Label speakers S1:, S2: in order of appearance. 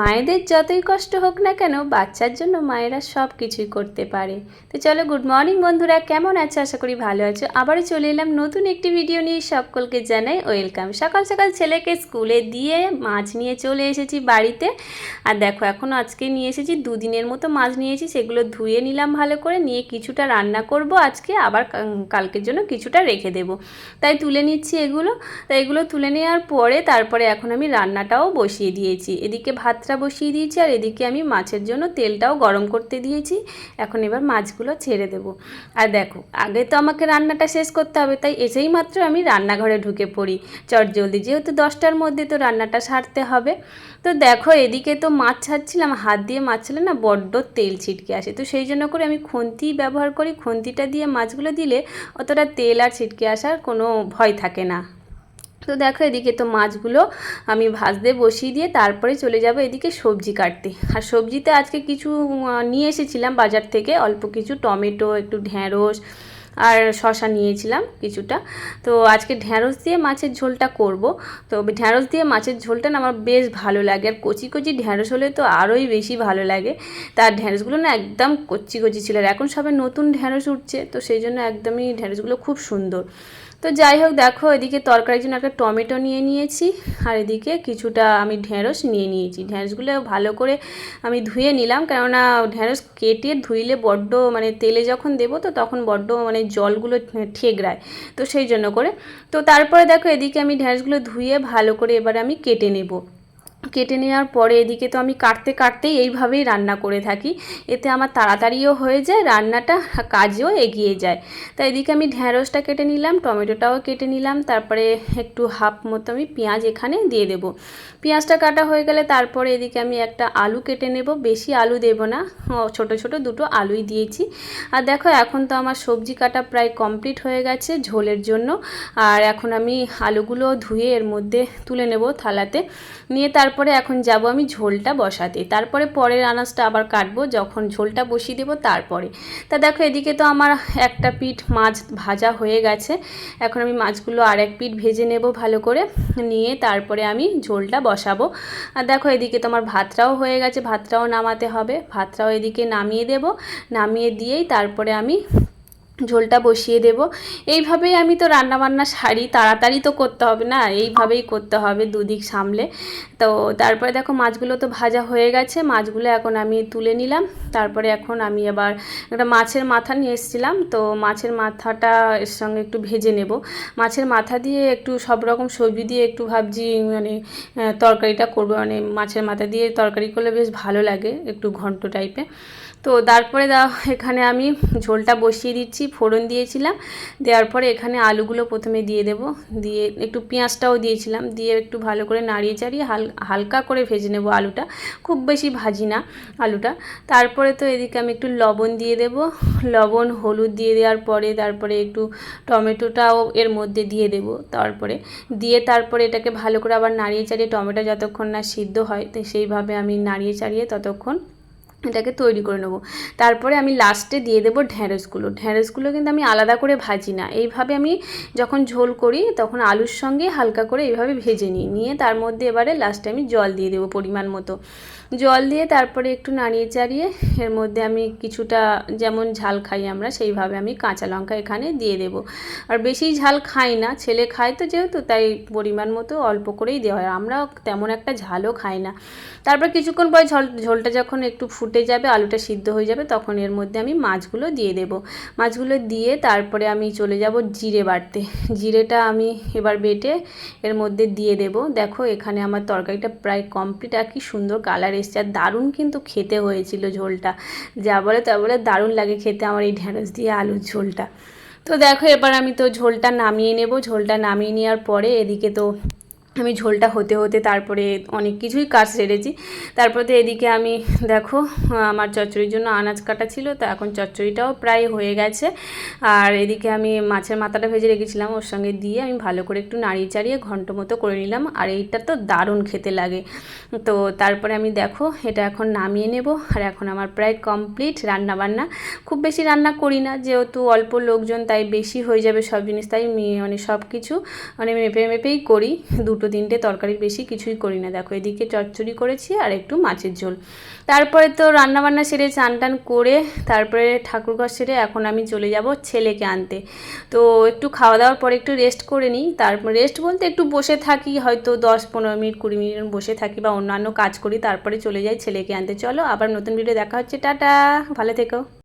S1: মায়েদের যতই কষ্ট হোক না কেন, বাচ্চার জন্য মায়েরা সব কিছুই করতে পারে। তো চলো গুড মর্নিং বন্ধুরা, কেমন আছো? আশা করি ভালো আছো। আবারও চলে এলাম নতুন একটি ভিডিও নিয়ে। সকলকে জানাই ওয়েলকাম সকাল সকাল ছেলেকে স্কুলে দিয়ে মাছ নিয়ে চলে এসেছি বাড়িতে। আর দেখো, এখন আজকে নিয়ে এসেছি, দুদিনের মতো মাছ নিয়েছি সেগুলো ধুয়ে নিলাম ভালো করে, নিয়ে কিছুটা রান্না করব আজকে। আবার কালকের জন্য কিছুটা রেখে দেব। তাই তুলে নিচ্ছি এগুলো। তাই এগুলো তুলে নেওয়ার পরে, তারপরে এখন আমি রান্নাটাও বসিয়ে দিয়েছি। এদিকে ভাতটা বসিয়ে দিয়েছি আর এদিকে আমি মাছের জন্য তেলটাও গরম করতে দিয়েছি। এখন এবার মাছগুলো ছেড়ে দেব। আর দেখো, আগে তো আমাকে রান্নাটা শেষ করতে হবে, তাই এসেই মাত্র আমি রান্নাঘরে ঢুকে পড়ি। চট জলদি, যেহেতু দশটার মধ্যে তো রান্নাটা সারতে হবে। তো দেখো, এদিকে তো মাছ ছাড়ছিলাম, হাত দিয়ে মাছ ছেলে না বড্ড তেল ছিটকে আসে। তো সেই জন্য করে আমি খুন্তি ব্যবহার করি। খুন্তিটা দিয়ে মাছগুলো দিলে অতটা তেল আর ছিটকে আসার কোনো ভয় থাকে না। তো দেখো, এদিকে তো মাছগুলো আমি ভাজতে বসিয়ে দিয়ে তারপরে চলে যাব এদিকে সবজি কাটতে। আর সবজিতে আজকে কিছু নিয়ে এসেছিলাম বাজার থেকে, অল্প কিছু টমেটো, একটু ঢ্যাঁড়স আর শশা নিয়েছিলাম কিছুটা। তো আজকে ঢ্যাঁড়স দিয়ে মাছের ঝোলটা করব। তো ঢ্যাঁড়স দিয়ে মাছের ঝোলটা না আমার বেশ ভালো লাগে। আর কচি কচি ঢ্যাঁড়স হলে তো আরোই বেশি ভালো লাগে। তার ঢ্যাঁড়সগুলো না একদম কচি কচি ছিল। আর এখন সবে নতুন ঢ্যাঁড়স উঠছে, তো সেই জন্য একদমই ঢ্যাঁড়সগুলো খুব সুন্দর। তো যাই হোক, দেখো, এদিকে তরকারির জন্য একটা টমেটো নিয়ে নিয়েছি, আর এদিকে কিছুটা আমি ঢেঁড়স নিয়ে নিয়েছি। ঢেঁড়সগুলো ভালো করে আমি ধুয়ে নিলাম, কেননা ঢেঁড়স কেটে ধুইলে বড্ড মানে তেলে যখন দেবো তো তখন বড্ড মানে জলগুলো ঠেকরায় তো সেই জন্য করে। তো তারপরে দেখো, এদিকে আমি ঢেঁড়সগুলো ধুয়ে ভালো করে এবার আমি কেটে নেব। কেটে নেওয়ার পরে এদিকে তো আমি কাটতে কাটতেই এইভাবেই রান্না করে থাকি। এতে আমার তাড়াতাড়িও হয়ে যায়, রান্নাটা কাজেও এগিয়ে যায়। তাই এদিকে আমি ঢ্যাঁড়সটা কেটে নিলাম, টমেটোটাও কেটে নিলাম, তারপরে একটু হাফ মতো আমি পেঁয়াজ এখানে দিয়ে দেবো। পেঁয়াজটা কাটা হয়ে গেলে তারপরে এদিকে আমি একটা আলু কেটে নেব, বেশি আলু দেব না ছোট ছোট দুটো আলুই দিয়েছি। আর দেখো এখন তো আমার সবজি কাটা প্রায় কমপ্লিট হয়ে গেছে ঝোলের জন্য। আর এখন আমি আলুগুলো ধুয়ে এর মধ্যে তুলে নেব থালাতে। নিয়ে তারপরে এখন যাব আমি ঝোলটা বসাতে। তারপরে পরের আনাজটা আবার কাটবো, যখন ঝোলটা বসিয়ে দেবো তারপরে। তা দেখো, এদিকে তো আমার একটা পিঠ মাছ ভাজা হয়ে গেছে। এখন আমি মাছগুলো আর এক পিঠ ভেজে নেব ভালো করে, নিয়ে তারপরে আমি ঝোলটা বসাবো। আর দেখো, এদিকে তো আমার ভাতটাও হয়ে গেছে, ভাতটাও নামাতে হবে। ভাতটাও এদিকে নামিয়ে দেব, নামিয়ে দিয়েই তারপরে আমি ঝোলটা বসিয়ে দেব। এইভাবেই আমি তো রান্নাবান্না সারি, তাড়াতাড়ি তো করতে হবে না, এইভাবেই করতে হবে দুদিক সামলে। তো তারপরে দেখো মাছগুলো তো ভাজা হয়ে গেছে, মাছগুলো এখন আমি তুলে নিলাম। তারপরে এখন আমি আবার একটা মাছের মাথা নিয়ে এসেছিলাম, তো মাছের মাথাটা এর সঙ্গে একটু ভেজে নেব। মাছের মাথা দিয়ে একটু সব রকম সবজি দিয়ে একটু ভাবছি মানে তরকারিটা করব। মানে মাছের মাথা দিয়ে তরকারি করলে বেশ ভালো লাগে একটু ঘন্ট টাইপের তো তারপরে এখানে আমি ঝোলটা বসিয়ে দিচ্ছি, ফোড়ন দিয়েছিলাম। দেওয়ার পরে এখানে আলুগুলো প্রথমে দিয়ে দেব। দিয়ে একটু পেঁয়াজটাও দিয়েছিলাম। দিয়ে একটু ভালো করে নাড়িয়ে চাড়িয়ে হাল, হালকা করে ভেজে নেব আলুটা। খুব বেশি ভাজি না আলুটা। তারপরে তো এদিকে আমি একটু লবণ দিয়ে দেব। লবণ, হলুদ দিয়ে দেওয়ার পরে তারপরে একটু টমেটোটাও এর মধ্যে দিয়ে দেব তারপরে। দিয়ে তারপরে এটাকে ভালো করে আবার নাড়িয়ে চাড়িয়ে টমেটো যতক্ষণ না সিদ্ধ হয়, তো সেইভাবে আমি নাড়িয়ে চাড়িয়ে ততক্ষণ এটাকে তৈরি করে নেব। তারপরে আমি লাস্টে দিয়ে দেবো ঢ্যাঁড়সগুলো ঢ্যাঁড়সগুলো কিন্তু আমি আলাদা করে ভাজি না। এইভাবে আমি যখন ঝোল করি তখন আলুর সঙ্গে হালকা করে এইভাবে ভেজে নিই। নিয়ে তার মধ্যে এবারে লাস্টে আমি জল দিয়ে দেবো পরিমাণ মতো। জল দিয়ে তারপরে একটু নাড়িয়ে চাড়িয়ে এর মধ্যে আমি কিছুটা যেমন ঝাল খাই আমরা, সেইভাবে আমি কাঁচা লঙ্কা এখানে দিয়ে দেবো। আর বেশি ঝাল খাই না, ছেলে খায় তো যেহেতু, তাই পরিমাণ মতো অল্প করেই দেওয়া হয়। আমরা তেমন একটা ঝালও খাই না। তারপর কিছুক্ষণ পরে ঝোল, ঝোলটা যখন একটু ফুটে যাবে, আলুটা সিদ্ধ হয়ে যাবে, তখন এর মধ্যে আমি মাছগুলো দিয়ে দেব। মাছগুলো দিয়ে তারপরে আমি চলে যাব জিরে বাটতে জিরেটা আমি এবার বেটে এর মধ্যে দিয়ে দেব। দেখো, এখানে আমার তরকারিটা প্রায় কমপ্লিট আর কি সুন্দর কালার এসছে। আর দারুণ কিন্তু খেতে হয়েছিল ঝোলটা। যা বলে তা বলে দারুণ লাগে খেতে আমার এই ঢ্যাঁড়স দিয়ে আলুর ঝোলটা। তো দেখো, এবার আমি তো ঝোলটা নামিয়ে নেব। ঝোলটা নামিয়ে নেওয়ার পরে এদিকে তো আমি ঝোলটা হতে হতে তারপরে অনেক কিছুই কাজ সেরেছি। তারপরে তো এদিকে আমি, দেখো, আমার চচ্চড়ির জন্য আনাজ কাটা ছিল, তো এখন চচ্চড়িটাও প্রায় হয়ে গেছে। আর এদিকে আমি মাছের মাথাটা ভেজে রেখেছিলাম, ওর সঙ্গে দিয়ে আমি ভালো করে একটু নাড়িয়ে চাড়িয়ে ঘন্ট মতো করে নিলাম, আর এইটা তো দারুণ খেতে লাগে। তো তারপরে আমি, দেখো, এটা এখন নামিয়ে নেব, আর এখন আমার প্রায় কমপ্লিট রান্না বান্না খুব বেশি রান্না করি না, যেহেতু অল্প লোকজন, তাই বেশি হয়ে যাবে সব জিনিস, তাই মানে সব কিছু মানে মেপে মেপেই করি। দুটো দুটো তিনটে তরকারির বেশি কিছুই করি না দেখো, এদিকে চচ্চড়ি করেছি আর একটু মাছের ঝোল। তারপরে তো রান্নাবান্না সেরে চান টান করে তারপরে ঠাকুরঘর সেরে এখন আমি চলে যাব ছেলেকে আনতে। তো একটু খাওয়া দাওয়ার পরে একটু রেস্ট করে নিই। তারপর রেস্ট বলতে একটু বসে থাকি, হয়তো দশ পনেরো মিনিট, কুড়ি মিনিট বসে থাকি বা অন্যান্য কাজ করি, তারপরে চলে যাই ছেলেকে আনতে। চলো আবার নতুন ভিডিও দেখা হচ্ছে। টাটা, ভালো থেকো।